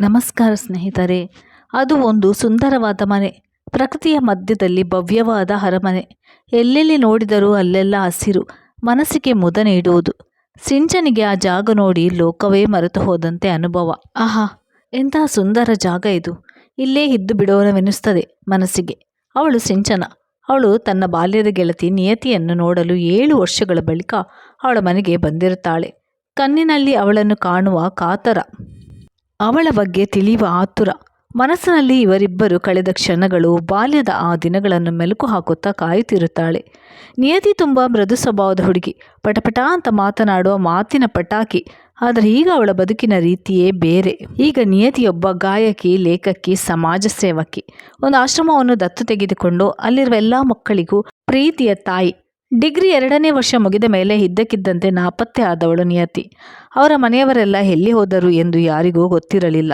ನಮಸ್ಕಾರ ಸ್ನೇಹಿತರೆ. ಅದು ಒಂದು ಸುಂದರವಾದ ಮನೆ. ಪ್ರಕೃತಿಯ ಮಧ್ಯದಲ್ಲಿ ಭವ್ಯವಾದ ಅರಮನೆ. ಎಲ್ಲೆಲ್ಲಿ ನೋಡಿದರೂ ಅಲ್ಲೆಲ್ಲ ಹಸಿರು. ಮನಸ್ಸಿಗೆ ಮುದ ನೀಡುವುದು. ಸಿಂಚನಿಗೆ ಆ ಜಾಗ ನೋಡಿ ಲೋಕವೇ ಮರೆತು ಹೋದಂತೆ ಅನುಭವ. ಆಹಾ, ಎಂತಹ ಸುಂದರ ಜಾಗ ಇದು. ಇಲ್ಲೇ ಇದ್ದು ಬಿಡೋಣವೆನಿಸ್ತದೆ ಮನಸ್ಸಿಗೆ. ಅವಳು ಸಿಂಚನ. ಅವಳು ತನ್ನ ಬಾಲ್ಯದ ಗೆಳತಿ ನಿಯತಿಯನ್ನು ನೋಡಲು ಏಳು ವರ್ಷಗಳ ಬಳಿಕ ಅವಳ ಮನೆಗೆ ಬಂದಿರುತ್ತಾಳೆ. ಕಣ್ಣಿನಲ್ಲಿ ಅವಳನ್ನು ಕಾಣುವ ಕಾತರ. ಅವಳ ಬಗ್ಗೆ ತಿಳಿಯುವ ಆತುರ. ಮನಸ್ಸಿನಲ್ಲಿ ಇವರಿಬ್ಬರು ಕಳೆದ ಕ್ಷಣಗಳು ಬಾಲ್ಯದ ಆ ದಿನಗಳನ್ನು ಮೆಲುಕು ಹಾಕುತ್ತಾ ಕಾಯುತ್ತಿರುತ್ತಾಳೆ. ನಿಯತಿ ತುಂಬ ಮೃದು ಸ್ವಭಾವದ ಹುಡುಗಿ. ಪಟಪಟ ಅಂತ ಮಾತನಾಡುವ ಮಾತಿನ ಪಟಾಕಿ. ಆದರೆ ಈಗ ಅವಳ ಬದುಕಿನ ರೀತಿಯೇ ಬೇರೆ. ಈಗ ನಿಯತಿಯೊಬ್ಬ ಗಾಯಕಿ, ಲೇಖಕಿ, ಸಮಾಜ ಸೇವಕಿ. ಒಂದು ಆಶ್ರಮವನ್ನು ದತ್ತು ತೆಗೆದುಕೊಂಡು ಅಲ್ಲಿರುವ ಎಲ್ಲ ಮಕ್ಕಳಿಗೂ ಪ್ರೀತಿಯ ತಾಯಿ. ಡಿಗ್ರಿ ಎರಡನೇ ವರ್ಷ ಮುಗಿದ ಮೇಲೆ ಇದ್ದಕ್ಕಿದ್ದಂತೆ ನಾಪತ್ತೆ ಆದವಳು ನಿಯತಿ. ಅವರ ಮನೆಯವರೆಲ್ಲ ಎಲ್ಲಿ ಹೋದರು ಎಂದು ಯಾರಿಗೂ ಗೊತ್ತಿರಲಿಲ್ಲ.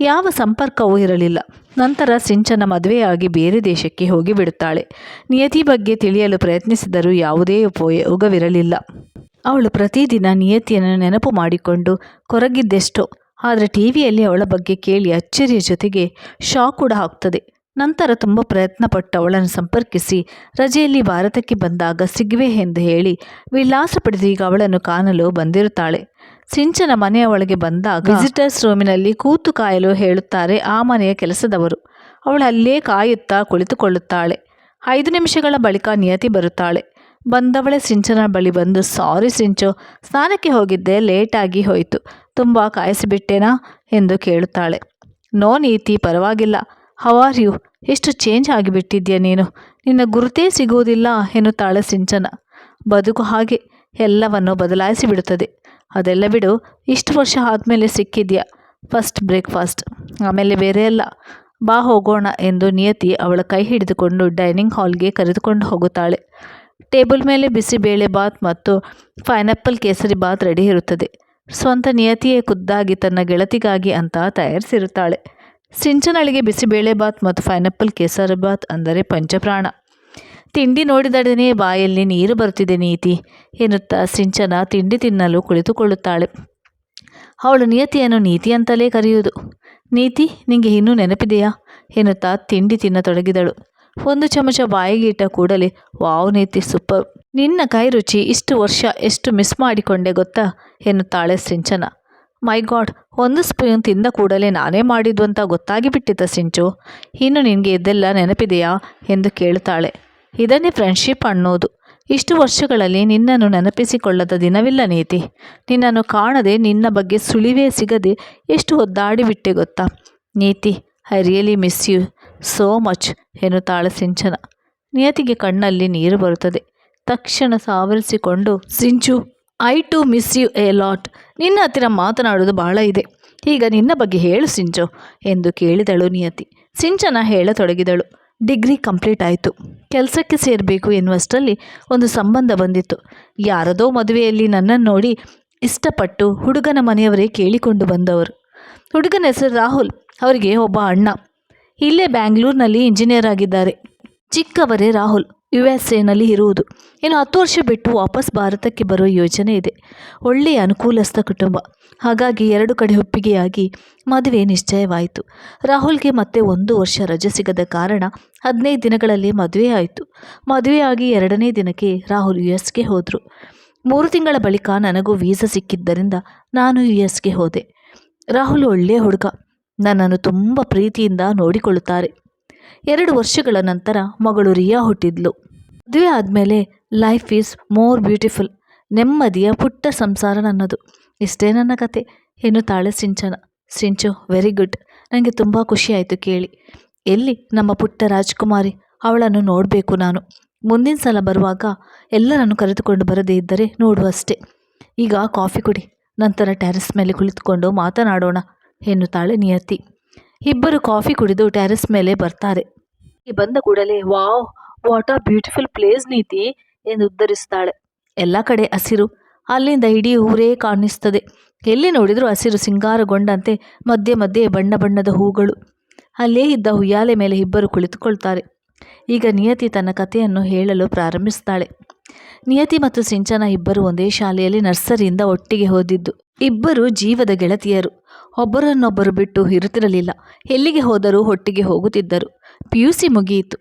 ಯಾವ ಸಂಪರ್ಕವೂ ಇರಲಿಲ್ಲ. ನಂತರ ಸಿಂಚನ ಮದುವೆಯಾಗಿ ಬೇರೆ ದೇಶಕ್ಕೆ ಹೋಗಿಬಿಡುತ್ತಾಳೆ ನಿಯತಿ ಬಗ್ಗೆ ತಿಳಿಯಲು ಪ್ರಯತ್ನಿಸಿದರೂ ಯಾವುದೇ ಉಪಯೋಗವಿರಲಿಲ್ಲ. ಅವಳು ಪ್ರತಿದಿನ ನಿಯತಿಯನ್ನು ನೆನಪು ಮಾಡಿಕೊಂಡು ಕೊರಗಿದ್ದೆಷ್ಟೋ, ಆದರೆ ಟಿವಿಯಲ್ಲಿ ಅವಳ ಬಗ್ಗೆ ಕೇಳಿ ಅಚ್ಚರಿಯ ಜೊತೆಗೆ ಶಾಕ್ ಕೂಡ ಆಗ್ತದೆ. ನಂತರ ತುಂಬ ಪ್ರಯತ್ನಪಟ್ಟು ಅವಳನ್ನು ಸಂಪರ್ಕಿಸಿ, ರಜೆಯಲ್ಲಿ ಭಾರತಕ್ಕೆ ಬಂದಾಗ ಸಿಗುವೆ ಎಂದು ಹೇಳಿ ವಿಳಾಸ ಈಗ ಅವಳನ್ನು ಕಾಣಲು ಬಂದಿರುತ್ತಾಳೆ. ಸಿಂಚನ ಮನೆಯ ಒಳಗೆ ಬಂದಾಗ ವಿಸಿಟರ್ಸ್ ರೂಮಿನಲ್ಲಿ ಕೂತು ಕಾಯಲು ಹೇಳುತ್ತಾರೆ, ಆ ಮನೆಯ ಕೆಲಸದವರು. ಅವಳು ಅಲ್ಲೇ ಕಾಯುತ್ತಾ ಕುಳಿತುಕೊಳ್ಳುತ್ತಾಳೆ. ಐದು ನಿಮಿಷಗಳ ಬಳಿಕ ನಿಯತಿ ಬರುತ್ತಾಳೆ. ಬಂದವಳೆ ಸಿಂಚನ ಬಳಿ ಬಂದು, ಸಾರಿ ಸಿಂಚು, ಸ್ನಾನಕ್ಕೆ ಹೋಗಿದ್ದೆ ಲೇಟಾಗಿ ಹೋಯಿತು. ತುಂಬ ಕಾಯಿಸಿಬಿಟ್ಟೇನಾ? ಎಂದು ಕೇಳುತ್ತಾಳೆ. ನೋ ನೀತಿ, ಪರವಾಗಿಲ್ಲ. ಹವಾರ್ ಯು ಎಷ್ಟು ಚೇಂಜ್ ಆಗಿಬಿಟ್ಟಿದ್ಯಾ ನೀನು? ನಿನ್ನ ಗುರುತೇ ಸಿಗುವುದಿಲ್ಲ ಎನ್ನುತ್ತಾಳೆ ಸಿಂಚನ. ಬದುಕು ಹಾಗೆ ಎಲ್ಲವನ್ನು ಬದಲಾಯಿಸಿ ಬಿಡುತ್ತದೆ. ಅದೆಲ್ಲ ಬಿಡು, ಇಷ್ಟು ವರ್ಷ ಆದಮೇಲೆ ಸಿಕ್ಕಿದ್ಯಾ? ಫಸ್ಟ್ ಬ್ರೇಕ್ಫಾಸ್ಟ್ ಆಮೇಲೆ ಬೇರೆ ಎಲ್ಲ. ಬಾ ಹೋಗೋಣ ಎಂದು ನಿಯತಿ ಅವಳ ಕೈ ಹಿಡಿದುಕೊಂಡು ಡೈನಿಂಗ್ ಹಾಲ್ಗೆ ಕರೆದುಕೊಂಡು ಹೋಗುತ್ತಾಳೆ. ಟೇಬಲ್ ಮೇಲೆ ಬಿಸಿಬೇಳೆ ಬಾತ್ ಮತ್ತು ಪೈನಾಪಲ್ ಕೇಸರಿ ಬಾತ್ ರೆಡಿ ಇರುತ್ತದೆ. ಸ್ವಂತ ನಿಯತಿಯೇ ಖುದ್ದಾಗಿ ತನ್ನ ಗೆಳತಿಗಾಗಿ ಅಂತ ತಯಾರಿಸಿರುತ್ತಾಳೆ. ಸಿಂಚನಳಿಗೆ ಬಿಸಿಬೇಳೆಬಾತ್ ಮತ್ತು ಪೈನಾಪಲ್ ಕೇಸರಿ ಬಾತ್ ಅಂದರೆ ಪಂಚಪ್ರಾಣ. ತಿಂಡಿ ನೋಡಿದಡನೆ ಬಾಯಲ್ಲಿ ನೀರು ಬರುತ್ತಿದೆ ನೀತಿ ಎನ್ನುತ್ತಾ ಸಿಂಚನ ತಿಂಡಿ ತಿನ್ನಲು ಕುಳಿತುಕೊಳ್ಳುತ್ತಾಳೆ. ಅವಳು ನಿಯತಿಯನ್ನು ನೀತಿ ಅಂತಲೇ ಕರೆಯುವುದು. ನೀತಿ, ನಿಂಗೆ ಇನ್ನೂ ನೆನಪಿದೆಯಾ? ಎನ್ನುತ್ತಾ ತಿಂಡಿ ತಿನ್ನತೊಡಗಿದಳು ಒಂದು ಚಮಚ ಬಾಯಿಗೆ ಇಟ್ಟ ಕೂಡಲೇ, ವಾವ್ ನೀತಿ, ಸೂಪರ್. ನಿನ್ನ ಕೈ ರುಚಿ ಇಷ್ಟು ವರ್ಷ ಎಷ್ಟು ಮಿಸ್ ಮಾಡಿಕೊಂಡೆ ಗೊತ್ತಾ? ಎನ್ನುತ್ತಾಳೆ ಸಿಂಚನ. ಮೈ ಗಾಡ್, ಒಂದು ಸ್ಪೂನ್ ತಿಂದ ಕೂಡಲೇ ನಾನೇ ಮಾಡಿದ್ದು ಅಂತ ಗೊತ್ತಾಗಿ ಬಿಟ್ಟಿದ್ದ ಸಿಂಚು. ಇನ್ನು ನಿನಗೆ ಇದೆಲ್ಲ ನೆನಪಿದೆಯಾ? ಎಂದು ಕೇಳುತ್ತಾಳೆ ಇದನ್ನೇ ಫ್ರೆಂಡ್ಶಿಪ್ ಅನ್ನೋದು. ಇಷ್ಟು ವರ್ಷಗಳಲ್ಲಿ ನಿನ್ನನ್ನು ನೆನಪಿಸಿಕೊಳ್ಳದ ದಿನವಿಲ್ಲ ನೀತಿ. ನಿನ್ನನ್ನು ಕಾಣದೆ ನಿನ್ನ ಬಗ್ಗೆ ಸುಳಿವೇ ಸಿಗದೆ ಎಷ್ಟು ಒದ್ದಾಡಿಬಿಟ್ಟೆ ಗೊತ್ತಾ? Neethi I really miss you so much ಎನ್ನುತ್ತಾಳೆ Sinchana. ನಿಯತಿಗೆ ಕಣ್ಣಲ್ಲಿ ನೀರು ಬರುತ್ತದೆ. ತಕ್ಷಣ ಸಾವರಿಸಿಕೊಂಡು, Sinchu I too miss you a lot ನಿನ್ನ ಹತ್ತಿರ ಮಾತನಾಡೋದು ಬಹಳ ಇದೆ. ಈಗ ನಿನ್ನ ಬಗ್ಗೆ ಹೇಳು ಸಿಂಚು ಎಂದು ಕೇಳಿದಳು ನಿಯತಿ. ಸಿಂಚನ ಹೇಳತೊಡಗಿದಳು. ಡಿಗ್ರಿ ಕಂಪ್ಲೀಟ್ ಆಯಿತು. ಕೆಲಸಕ್ಕೆ ಸೇರಬೇಕು ಎನ್ನುವಷ್ಟರಲ್ಲಿ ಒಂದು ಸಂಬಂಧ ಬಂದಿತ್ತು. ಯಾರದೋ ಮದುವೆಯಲ್ಲಿ ನನ್ನನ್ನು ನೋಡಿ ಇಷ್ಟಪಟ್ಟು ಹುಡುಗನ ಮನೆಯವರೇ ಕೇಳಿಕೊಂಡು ಬಂದವರು. ಹುಡುಗನ ಹೆಸರು ರಾಹುಲ್, ಅವರಿಗೆ ಒಬ್ಬ ಅಣ್ಣ. ಇಲ್ಲೇ ಬ್ಯಾಂಗ್ಳೂರಿನಲ್ಲಿ ಇಂಜಿನಿಯರ್ ಆಗಿದ್ದಾರೆ. ಚಿಕ್ಕವರೇ ರಾಹುಲ್. ಯು ಎಸ್ ಎನಲ್ಲಿ ಇರುವುದು. ಇನ್ನು ಹತ್ತು ವರ್ಷ ಬಿಟ್ಟು ವಾಪಸ್ ಭಾರತಕ್ಕೆ ಬರೋ ಯೋಜನೆ ಇದೆ. ಒಳ್ಳೆಯ ಅನುಕೂಲಸ್ಥ ಕುಟುಂಬ. ಹಾಗಾಗಿ ಎರಡು ಕಡೆ ಒಪ್ಪಿಗೆಯಾಗಿ ಮದುವೆ ನಿಶ್ಚಯವಾಯಿತು. ರಾಹುಲ್ಗೆ ಮತ್ತೆ ಒಂದು ವರ್ಷ ರಜೆ ಸಿಗದ ಕಾರಣ ಹದಿನೈದು ದಿನಗಳಲ್ಲಿ ಮದುವೆ ಆಯಿತು. ಮದುವೆಯಾಗಿ ಎರಡನೇ ದಿನಕ್ಕೆ ರಾಹುಲ್ ಯು ಎಸ್ಗೆ ಹೋದರು. ಮೂರು ತಿಂಗಳ ಬಳಿಕ ನನಗೂ ವೀಸಾ ಸಿಕ್ಕಿದ್ದರಿಂದ ನಾನು ಯು ಎಸ್ಗೆ ಹೋದೆ. ರಾಹುಲ್ ಒಳ್ಳೆಯ ಹುಡುಗ. ನನ್ನನ್ನು ತುಂಬ ಪ್ರೀತಿಯಿಂದ ನೋಡಿಕೊಳ್ಳುತ್ತಾರೆ. ಎರಡು ವರ್ಷಗಳ ನಂತರ ಮಗಳು ರಿಯಾ ಹುಟ್ಟಿದ್ಲು. ಮದುವೆ ಆದಮೇಲೆ ಲೈಫ್ ಈಸ್ ಮೋರ್ ಬ್ಯೂಟಿಫುಲ್ ನೆಮ್ಮದಿಯ ಪುಟ್ಟ ಸಂಸಾರ ನನ್ನದು ಇಷ್ಟೇ ನನ್ನ ಕತೆ. ತಾಳೆ ಸಿಂಚನ. ಸಿಂಚು ವೆರಿ ಗುಡ್ ನನಗೆ ತುಂಬ ಖುಷಿಯಾಯಿತು ಕೇಳಿ. ಎಲ್ಲಿ ನಮ್ಮ ಪುಟ್ಟ ರಾಜ್ಕುಮಾರಿ ಅವಳನ್ನು ನೋಡಬೇಕು ನಾನು. ಮುಂದಿನ ಸಲ ಬರುವಾಗ ಎಲ್ಲರನ್ನು ಕರೆದುಕೊಂಡು ಬರದೇ ಇದ್ದರೆ ನೋಡುವಷ್ಟೇ ಈಗ ಕಾಫಿ ಕುಡಿ. ನಂತರ ಟ್ಯಾರಿಸ್ ಮೇಲೆ ಕುಳಿತುಕೊಂಡು ಮಾತನಾಡೋಣ. ಎನ್ನುತ್ತಾಳೆ ನಿಯತಿ. ಇಬ್ಬರು ಕಾಫಿ ಕುಡಿದು ಟೆರೆಸ್ ಮೇಲೆ ಬರ್ತಾರೆ. ಬಂದ ಕೂಡಲೇ, wow, what a beautiful place Neethi ಎಂದು ಉದ್ಧರಿಸುತ್ತಾಳೆ ಎಲ್ಲ ಕಡೆ ಹಸಿರು. ಅಲ್ಲಿಂದ ಇಡೀ ಊರೇ ಕಾಣಿಸ್ತದೆ. ಎಲ್ಲಿ ನೋಡಿದರೂ ಹಸಿರು ಸಿಂಗಾರಗೊಂಡಂತೆ ಮಧ್ಯೆ ಮಧ್ಯೆ ಬಣ್ಣ ಬಣ್ಣದ ಹೂಗಳು. ಅಲ್ಲೇ ಇದ್ದ ಹುಯ್ಯಾಲೆ ಮೇಲೆ ಇಬ್ಬರು ಕುಳಿತುಕೊಳ್ತಾರೆ. ಈಗ ನಿಯತಿ ತನ್ನ ಕಥೆಯನ್ನು ಹೇಳಲು ಪ್ರಾರಂಭಿಸ್ತಾಳೆ. ನಿಯತಿ ಮತ್ತು ಸಿಂಚನ ಇಬ್ಬರು ಒಂದೇ ಶಾಲೆಯಲ್ಲಿ ನರ್ಸರಿಯಿಂದ ಒಟ್ಟಿಗೆ ಹೋದಿದ್ದು ಇಬ್ಬರು ಜೀವದ ಗೆಳತಿಯರು. ಒಬ್ಬರನ್ನೊಬ್ಬರು ಬಿಟ್ಟು ಇರುತ್ತಿರಲಿಲ್ಲ. ಎಲ್ಲಿಗೆ ಹೋದರೂ ಒಟ್ಟಿಗೆ ಹೋಗುತ್ತಿದ್ದರು. ಪಿ ಯು ಸಿ ಮುಗಿಯಿತು.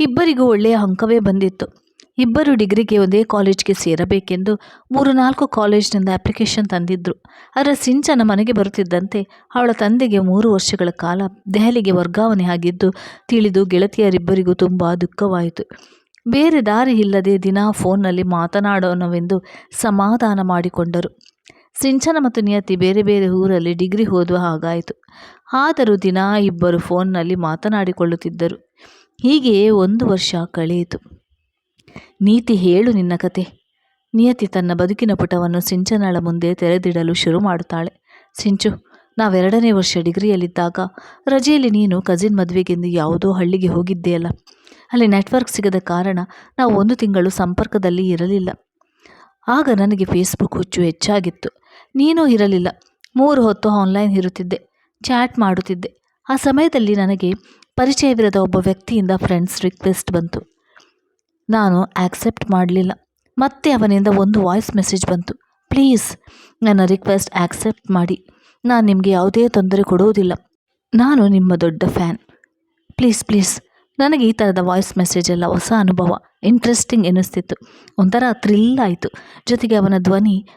ಇಬ್ಬರಿಗೂ ಒಳ್ಳೆಯ ಅಂಕವೇ ಬಂದಿತ್ತು. ಇಬ್ಬರು ಡಿಗ್ರಿಗೆ ಒಂದೇ ಕಾಲೇಜ್ಗೆ ಸೇರಬೇಕೆಂದು ಮೂರು ನಾಲ್ಕು ಕಾಲೇಜ್ನಿಂದ ಅಪ್ಲಿಕೇಶನ್ ತಂದಿದ್ದರು ಅದರ ಸಿಂಚನ ಮನೆಗೆ ಬರುತ್ತಿದ್ದಂತೆ ಅವಳ ತಂದೆಗೆ ಮೂರು ವರ್ಷಗಳ ಕಾಲ ದೆಹಲಿಗೆ ವರ್ಗಾವಣೆ ಆಗಿದ್ದು ತಿಳಿದು ಗೆಳತಿಯರಿಬ್ಬರಿಗೂ ತುಂಬ ದುಃಖವಾಯಿತು. ಬೇರೆ ದಾರಿ ಇಲ್ಲದೆ ದಿನಾ ಫೋನ್ನಲ್ಲಿ ಮಾತನಾಡೋಣವೆಂದು ಸಮಾಧಾನ ಮಾಡಿಕೊಂಡರು. ಸಿಂಚನ ಮತ್ತು ನಿಯತಿ ಬೇರೆ ಬೇರೆ ಊರಲ್ಲಿ ಡಿಗ್ರಿ ಓದುವ ಹಾಗಾಯಿತು. ಆದರೂ ದಿನ ಇಬ್ಬರು ಫೋನ್ನಲ್ಲಿ ಮಾತನಾಡಿಕೊಳ್ಳುತ್ತಿದ್ದರು. ಹೀಗೆಯೇ ಒಂದು ವರ್ಷ ಕಳೆಯಿತು. ನೀತಿ ಹೇಳು ನಿನ್ನ ಕತೆ. ನಿಯತಿ ತನ್ನ ಬದುಕಿನ ಪುಟವನ್ನು ಸಿಂಚನಳ ಮುಂದೆ ತೆರೆದಿಡಲು ಶುರು ಮಾಡುತ್ತಾಳೆ. ಸಿಂಚು, ನಾವೆರಡನೇ ವರ್ಷ ಡಿಗ್ರಿಯಲ್ಲಿದ್ದಾಗ ರಜೆಯಲ್ಲಿ ನೀನು ಕಜಿನ್ ಮದುವೆಗೆಂದು ಯಾವುದೋ ಹಳ್ಳಿಗೆ ಹೋಗಿದ್ದೆಯಲ್ಲ. ಅಲ್ಲಿ ನೆಟ್ವರ್ಕ್ ಸಿಗದ ಕಾರಣ ನಾವು ಒಂದು ತಿಂಗಳು ಸಂಪರ್ಕದಲ್ಲಿ ಇರಲಿಲ್ಲ. ಆಗ ನನಗೆ ಫೇಸ್ಬುಕ್ ಹುಚ್ಚು ಹೆಚ್ಚಾಗಿತ್ತು. ನೀನೂ ಇರಲಿಲ್ಲ. ಮೂರು ಹೊತ್ತು ಆನ್ಲೈನ್ ಇರುತ್ತಿದ್ದೆ. ಚಾಟ್ ಮಾಡುತ್ತಿದ್ದೆ. ಆ ಸಮಯದಲ್ಲಿ ನನಗೆ ಪರಿಚಯವಿರದ ಒಬ್ಬ ವ್ಯಕ್ತಿಯಿಂದ ಫ್ರೆಂಡ್ಸ್ ರಿಕ್ವೆಸ್ಟ್ ಬಂತು. ನಾನು ಆಕ್ಸೆಪ್ಟ್ ಮಾಡಲಿಲ್ಲ. ಮತ್ತೆ ಅವನಿಂದ ಒಂದು ವಾಯ್ಸ್ ಮೆಸೇಜ್ ಬಂತು. ಪ್ಲೀಸ್ ನನ್ನ ರಿಕ್ವೆಸ್ಟ್ ಆಕ್ಸೆಪ್ಟ್ ಮಾಡಿ. ನಾನು ನಿಮಗೆ ಯಾವುದೇ ತೊಂದರೆ ಕೊಡುವುದಿಲ್ಲ. ನಾನು ನಿಮ್ಮ ದೊಡ್ಡ ಫ್ಯಾನ್ ಪ್ಲೀಸ್ ಪ್ಲೀಸ್ ನನಗೆ ಈ ಥರದ ವಾಯ್ಸ್ ಮೆಸೇಜ್ ಎಲ್ಲ ಹೊಸ ಅನುಭವ ಇಂಟ್ರೆಸ್ಟಿಂಗ್ ಎನಿಸ್ತಿತ್ತು. ಒಂಥರ ಥ್ರಿಲ್ ಆಯಿತು. ಜೊತೆಗೆ ಅವನ ಧ್ವನಿ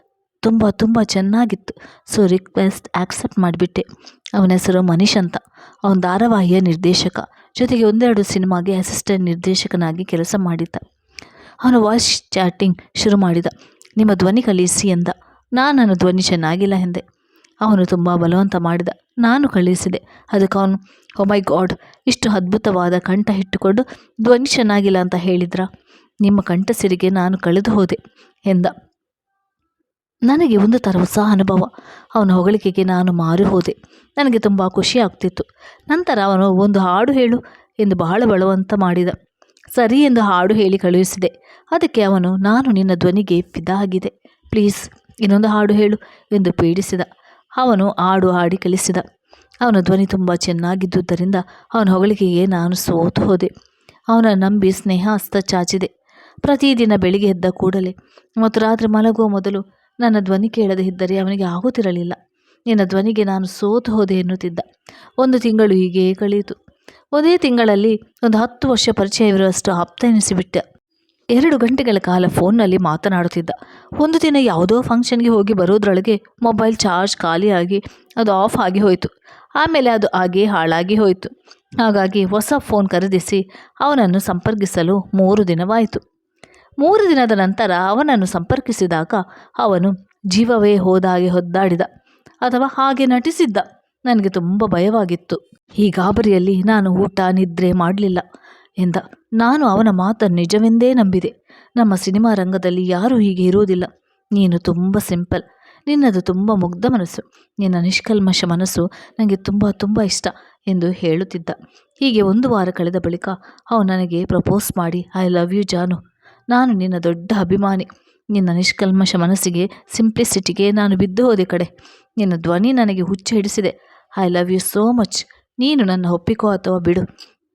ತುಂಬ ತುಂಬ ಚೆನ್ನಾಗಿತ್ತು. ಸೊ ರಿಕ್ವೆಸ್ಟ್ ಆಕ್ಸೆಪ್ಟ್ ಮಾಡಿಬಿಟ್ಟೆ. ಅವನ ಹೆಸರು ಮನೀಶ್ ಅಂತ. ಅವನ ಧಾರಾವಾಹಿಯ ನಿರ್ದೇಶಕ. ಜೊತೆಗೆ ಒಂದೆರಡು ಸಿನಿಮಾಗೆ ಅಸಿಸ್ಟೆಂಟ್ ನಿರ್ದೇಶಕನಾಗಿ ಕೆಲಸ ಮಾಡಿದ್ದ. ಅವನು ವಾಯ್ಸ್ ಚಾಟಿಂಗ್ ಶುರು ಮಾಡಿದ. ನಿಮ್ಮ ಧ್ವನಿ ಕಲಿಸಿ ಎಂದ. ನಾನು ನನ್ನ ಧ್ವನಿ ಚೆನ್ನಾಗಿಲ್ಲ ಎಂದೆ. ಅವನು ತುಂಬ ಬಲವಂತ ಮಾಡಿದ. ನಾನು ಕಳಿಸಿದೆ. ಅದಕ್ಕೆ ಅವನು ಓ ಮೈ ಗಾಡ್, ಇಷ್ಟು ಅದ್ಭುತವಾದ ಕಂಠ ಇಟ್ಟುಕೊಂಡು ಧ್ವನಿ ಚೆನ್ನಾಗಿಲ್ಲ ಅಂತ ಹೇಳಿದ್ರ? ನಿಮ್ಮ ಕಂಠಸಿರಿಗೆ ನಾನು ಕಳೆದು ಹೋದೆ ಎಂದ. ನನಗೆ ಒಂದು ಥರ ಹೊಸ ಅನುಭವ. ಅವನ ಹೊಗಳಿಕೆಗೆ ನಾನು ಮಾರಿ ಹೋದೆ. ನನಗೆ ತುಂಬ ಖುಷಿ ಆಗ್ತಿತ್ತು. ನಂತರ ಅವನು ಒಂದು ಹಾಡು ಹೇಳು ಎಂದು ಬಹಳ ಬಲವಂತ ಮಾಡಿದ. ಸರಿ ಎಂದು ಹಾಡು ಹೇಳಿ ಕಳುಹಿಸಿದೆ. ಅದಕ್ಕೆ ಅವನು, ನಾನು ನಿನ್ನ ಧ್ವನಿಗೆ ಫಿದಾ ಆಗಿದೆ. ಪ್ಲೀಸ್, ಇನ್ನೊಂದು ಹಾಡು ಹೇಳು ಎಂದು ಪೀಡಿಸಿದ. ಅವನು ಹಾಡು ಹಾಡಿ ಕಲಿಸಿದ. ಅವನ ಧ್ವನಿ ತುಂಬ ಚೆನ್ನಾಗಿದ್ದುದರಿಂದ ಅವನ ಹೊಗಳಿಕೆಗೆ ನಾನು ಸೋತು ಹೋದೆ. ಅವನ ನಂಬಿ ಸ್ನೇಹ ಅಸ್ತ ಚಾಚಿದೆ. ಪ್ರತಿದಿನ ಬೆಳಿಗ್ಗೆ ಎದ್ದ ಕೂಡಲೇ ಮತ್ತು ರಾತ್ರಿ ಮಲಗುವ ಮೊದಲು ನನ್ನ ಧ್ವನಿ ಕೇಳದೆ ಇದ್ದರೆ ಅವನಿಗೆ ಆಗುತ್ತಿರಲಿಲ್ಲ. ನಿನ್ನ ಧ್ವನಿಗೆ ನಾನು ಸೋತು ಹೋದೆ ಎನ್ನುತ್ತಿದ್ದ. ಒಂದು ತಿಂಗಳು ಹೀಗೆ ಕಳೆಯಿತು. ಒಂದೇ ತಿಂಗಳಲ್ಲಿ ಒಂದು ಹತ್ತು ವರ್ಷ ಪರಿಚಯವಿರುವಷ್ಟು ಆಪ್ತ ಎನಿಸಿಬಿಟ್ಟ ಎರಡು ಗಂಟೆಗಳ ಕಾಲ ಫೋನ್ನಲ್ಲಿ ಮಾತನಾಡುತ್ತಿದ್ದ. ಒಂದು ದಿನ ಯಾವುದೋ ಫಂಕ್ಷನ್ಗೆ ಹೋಗಿ ಬರೋದ್ರೊಳಗೆ ಮೊಬೈಲ್ ಚಾರ್ಜ್ ಖಾಲಿಯಾಗಿ ಅದು ಆಫ್ ಆಗಿ ಹೋಯಿತು. ಆಮೇಲೆ ಅದು ಹಾಗೆ ಹಾಳಾಗಿ ಹೋಯಿತು. ಹಾಗಾಗಿ ಹೊಸ ಫೋನ್ ಖರೀದಿಸಿ ಅವನನ್ನು ಸಂಪರ್ಕಿಸಲು ಮೂರು ದಿನವಾಯಿತು. ಮೂರು ದಿನದ ನಂತರ ಅವನನ್ನು ಸಂಪರ್ಕಿಸಿದಾಗ ಅವನು ಜೀವವೇ ಹೋದಾಗೆ ಹೊದ್ದಾಡಿದ ಅಥವಾ ಹಾಗೆ ನಟಿಸಿದ್ದ. ನನಗೆ ತುಂಬ ಭಯವಾಗಿತ್ತು. ಈ ಗಾಬರಿಯಲ್ಲಿ ನಾನು ಊಟ, ನಿದ್ರೆ ಮಾಡಲಿಲ್ಲ ಎಂದ. ನಾನು ಅವನ ಮಾತನ್ನು ನಿಜವೆಂದೇ ನಂಬಿದೆ. ನಮ್ಮ ಸಿನಿಮಾ ರಂಗದಲ್ಲಿ ಯಾರೂ ಹೀಗೆ ಇರುವುದಿಲ್ಲ. ನೀನು ತುಂಬ ಸಿಂಪಲ್. ನಿನ್ನದು ತುಂಬ ಮುಗ್ಧ ಮನಸ್ಸು. ನಿನ್ನ ನಿಷ್ಕಲ್ಮಶ ಮನಸ್ಸು ನನಗೆ ತುಂಬ ತುಂಬ ಇಷ್ಟ ಎಂದು ಹೇಳುತ್ತಿದ್ದ. ಹೀಗೆ ಒಂದು ವಾರ ಕಳೆದ ಬಳಿಕ ಅವು ನನಗೆ ಪ್ರಪೋಸ್ ಮಾಡಿ ಐ ಲವ್ ಯು ಜಾನು. ನಾನು ನಿನ್ನ ದೊಡ್ಡ ಅಭಿಮಾನಿ. ನಿನ್ನ ನಿಷ್ಕಲ್ಮಶ ಮನಸ್ಸಿಗೆ, ಸಿಂಪ್ಲಿಸಿಟಿಗೆ ನಾನು ಬಿದ್ದು ಹೋದೆ ಕಡೆ. ನಿನ್ನ ಧ್ವನಿ ನನಗೆ ಹುಚ್ಚ ಹಿಡಿಸಿದೆ I love you so much ನೀನು ನನ್ನ ಒಪ್ಪಿಕೋ ಅಥವಾ ಬಿಡು.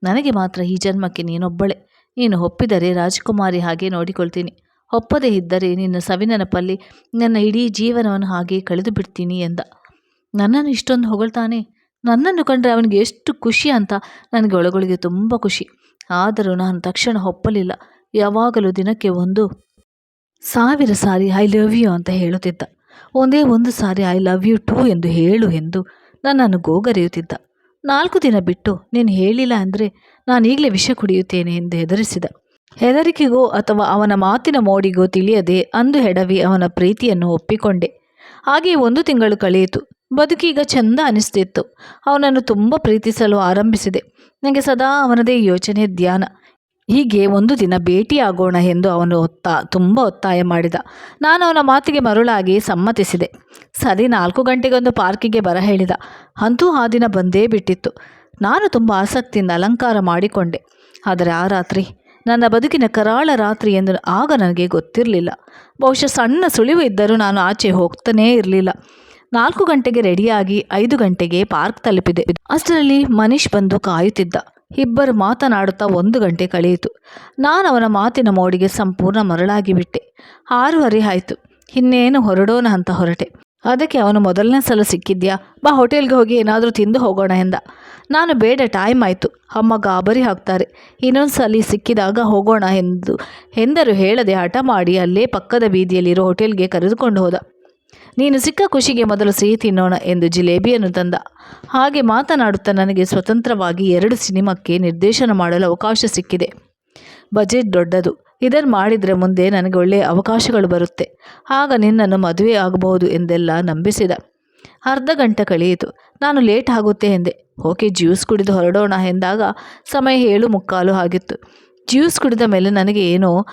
ನನಗೆ ಮಾತ್ರ ಈ ಜನ್ಮಕ್ಕೆ ನೀನೊಬ್ಬಳೆ. ನೀನು ಒಪ್ಪಿದರೆ ರಾಜಕುಮಾರಿ ಹಾಗೆ ನೋಡಿಕೊಳ್ತೀನಿ. ಒಪ್ಪದೇ ಇದ್ದರೆ ನಿನ್ನ ಸವಿನೆನಪಲ್ಲಿ ನನ್ನ ಇಡೀ ಜೀವನವನ್ನು ಹಾಗೆ ಕಳೆದು ಬಿಡ್ತೀನಿ ಎಂದ. ನನ್ನನ್ನು ಇಷ್ಟೊಂದು ಹೊಗಳ್ತಾನೆ? ನನ್ನನ್ನು ಕಂಡರೆ ಅವನಿಗೆ ಎಷ್ಟು ಖುಷಿ ಅಂತ ನನಗೆ ಒಳಗೊಳಗೆ ತುಂಬ ಖುಷಿ. ಆದರೂ ನಾನು ತಕ್ಷಣ ಒಪ್ಪಲಿಲ್ಲ. ಯಾವಾಗಲೂ ದಿನಕ್ಕೆ ಒಂದು ಸಾವಿರ ಸಾರಿ ಐ ಲವ್ ಯು ಅಂತ ಹೇಳುತ್ತಿದ್ದ. ಒಂದೇ ಒಂದು ಸಾರಿ ಐ ಲವ್ ಯು ಟೂ ಎಂದು ಹೇಳು ಎಂದು ನನ್ನನ್ನು ಗೋಗರೆಯುತ್ತಿದ್ದ. ನಾಲ್ಕು ದಿನ ಬಿಟ್ಟು ನೀನು ಹೇಳಿಲ್ಲ ಅಂದರೆ ಈಗಲೇ ವಿಷ ಕುಡಿಯುತ್ತೇನೆ ಎಂದು ಹೆದರಿಸಿದ. ಹೆದರಿಕೆಗೋ ಅಥವಾ ಅವನ ಮಾತಿನ ಮೋಡಿಗೋ ತಿಳಿಯದೆ ಅಂದು ಹೆಡವಿ ಅವನ ಪ್ರೀತಿಯನ್ನು ಒಪ್ಪಿಕೊಂಡೆ. ಹಾಗೆ ಒಂದು ತಿಂಗಳು ಕಳೆಯಿತು. ಬದುಕೀಗ ಚಂದ ಅನಿಸ್ತಿತ್ತು. ಅವನನ್ನು ತುಂಬ ಪ್ರೀತಿಸಲು ಆರಂಭಿಸಿದೆ. ನನಗೆ ಸದಾ ಅವನದೇ ಯೋಚನೆ, ಧ್ಯಾನ. ಹೀಗೆ ಒಂದು ದಿನ ಭೇಟಿಯಾಗೋಣ ಎಂದು ಅವನು ಒತ್ತ, ತುಂಬ ಒತ್ತಾಯ ಮಾಡಿದ. ನಾನು ಅವನ ಮಾತಿಗೆ ಮರುಳಾಗಿ ಸಮ್ಮತಿಸಿದೆ. ಸರಿ, ನಾಲ್ಕು ಗಂಟೆಗೊಂದು ಪಾರ್ಕಿಗೆ ಬರ ಹೇಳಿದ. ಅಂತೂ ಆ ದಿನ ಬಂದೇ ಬಿಟ್ಟಿತ್ತು. ನಾನು ತುಂಬ ಆಸಕ್ತಿಯಿಂದ ಅಲಂಕಾರ ಮಾಡಿಕೊಂಡೆ. ಆದರೆ ಆ ರಾತ್ರಿ ನನ್ನ ಬದುಕಿನ ಕರಾಳ ರಾತ್ರಿ ಎಂದು ಆಗ ನನಗೆ ಗೊತ್ತಿರಲಿಲ್ಲ. ಬಹುಶಃ ಸಣ್ಣ ಸುಳಿವು ಇದ್ದರೂ ನಾನು ಆಚೆ ಹೋಗ್ತಾನೇ ಇರಲಿಲ್ಲ. ನಾಲ್ಕು ಗಂಟೆಗೆ ರೆಡಿಯಾಗಿ ಐದು ಗಂಟೆಗೆ ಪಾರ್ಕ್ ತಲುಪಿದೆ. ಅಷ್ಟರಲ್ಲಿ ಮನೀಶ್ ಬಂದು ಕಾಯುತ್ತಿದ್ದ. ಇಬ್ಬರು ಮಾತನಾಡುತ್ತಾ ಒಂದು ಗಂಟೆ ಕಳೆಯಿತು. ನಾನು ಅವನ ಮಾತಿನ ಮೋಡಿಗೆ ಸಂಪೂರ್ಣ ಮರಳಾಗಿ ಬಿಟ್ಟೆ. ಆರೂವರೆ ಆಯಿತು. ಇನ್ನೇನು ಹೊರಡೋಣ ಅಂತ ಹೊರಟೆ. ಅದಕ್ಕೆ ಅವನು ಮೊದಲನೇ ಸಲ ಸಿಕ್ಕಿದ್ಯಾ? ಬಾ, ಹೋಟೆಲ್ಗೆ ಹೋಗಿ ಏನಾದರೂ ತಿಂದು ಹೋಗೋಣ ಎಂದ. ನಾನು ಬೇಡ ಟೈಮ್ ಆಯಿತು. ಅಮ್ಮ ಗಾಬರಿ ಹಾಕ್ತಾರೆ ಇನ್ನೊಂದು ಸಲ ಸಿಕ್ಕಿದಾಗ ಹೋಗೋಣ ಎಂದು, ಎಂದರು. ಹೇಳದೆ ಹಠ ಮಾಡಿ ಅಲ್ಲೇ ಪಕ್ಕದ ಬೀದಿಯಲ್ಲಿರೋ ಹೋಟೆಲ್ಗೆ ಕರೆದುಕೊಂಡು ಹೋದ. ನೀನು ಸಿಕ್ಕ ಖುಷಿಗೆ ಮೊದಲು ಸಿಹಿ ತಿನ್ನೋಣ ಎಂದು ಜಿಲೇಬಿಯನ್ನು ತಂದ. ಹಾಗೆ ಮಾತನಾಡುತ್ತಾ ನನಗೆ ಸ್ವತಂತ್ರವಾಗಿ ಎರಡು ಸಿನಿಮಾಕ್ಕೆ ನಿರ್ದೇಶನ ಮಾಡಲು ಅವಕಾಶ ಸಿಕ್ಕಿದೆ. ಬಜೆಟ್ ದೊಡ್ಡದು. ಇದನ್ನು ಮಾಡಿದರೆ ಮುಂದೆ ನನಗೆ ಒಳ್ಳೆಯ ಅವಕಾಶಗಳು ಬರುತ್ತೆ. ಆಗ ನಿನ್ನನ್ನು ಮದುವೆ ಆಗಬಹುದು ಎಂದೆಲ್ಲ ನಂಬಿಸಿದ. ಅರ್ಧ ಗಂಟೆ ಕಳೆಯಿತು. ನಾನು ಲೇಟ್ ಆಗುತ್ತೆ ಎಂದೆ. ಓಕೆ, ಜ್ಯೂಸ್ ಕುಡಿದು ಹೊರಡೋಣ ಎಂದಾಗ ಸಮಯ ಏಳು ಮುಕ್ಕಾಲು ಆಗಿತ್ತು. ಜ್ಯೂಸ್ ಕುಡಿದ ಮೇಲೆ ನನಗೆ ಏನೋ